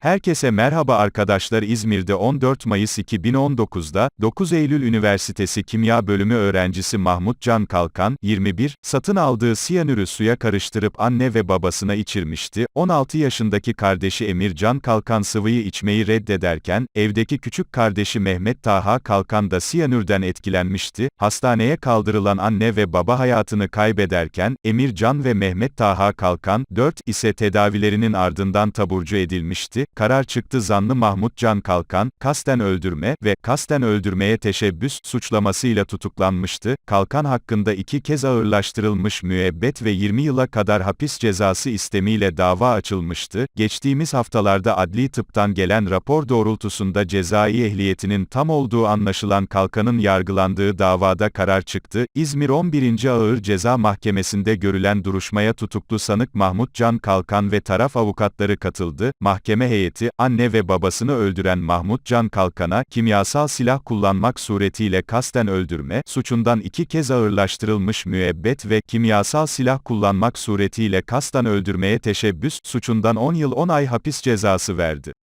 Herkese merhaba arkadaşlar İzmir'de 14 Mayıs 2019'da, 9 Eylül Üniversitesi Kimya Bölümü öğrencisi Mahmut Can Kalkan, 21, satın aldığı siyanürü suya karıştırıp anne ve babasına içirmişti. 16 yaşındaki kardeşi Emir Can Kalkan sıvıyı içmeyi reddederken, evdeki küçük kardeşi Mehmet Taha Kalkan da siyanürden etkilenmişti. Hastaneye kaldırılan anne ve baba hayatını kaybederken, Emir Can ve Mehmet Taha Kalkan, 4 ise tedavilerinin ardından taburcu edilmişti. Karar çıktı zanlı Mahmut Can Kalkan, kasten öldürme ve kasten öldürmeye teşebbüs suçlamasıyla tutuklanmıştı. Kalkan hakkında iki kez ağırlaştırılmış müebbet ve 20 yıla kadar hapis cezası istemiyle dava açılmıştı. Geçtiğimiz haftalarda adli tıptan gelen rapor doğrultusunda cezai ehliyetinin tam olduğu anlaşılan Kalkan'ın yargılandığı davada karar çıktı. İzmir 11. Ağır Ceza Mahkemesi'nde görülen duruşmaya tutuklu sanık Mahmut Can Kalkan ve taraf avukatları katıldı. Mahkeme heyeti, anne ve babasını öldüren Mahmut Can Kalkan'a, kimyasal silah kullanmak suretiyle kasten öldürme, suçundan iki kez ağırlaştırılmış müebbet ve kimyasal silah kullanmak suretiyle kasten öldürmeye teşebbüs, suçundan 10 yıl 10 ay hapis cezası verdi.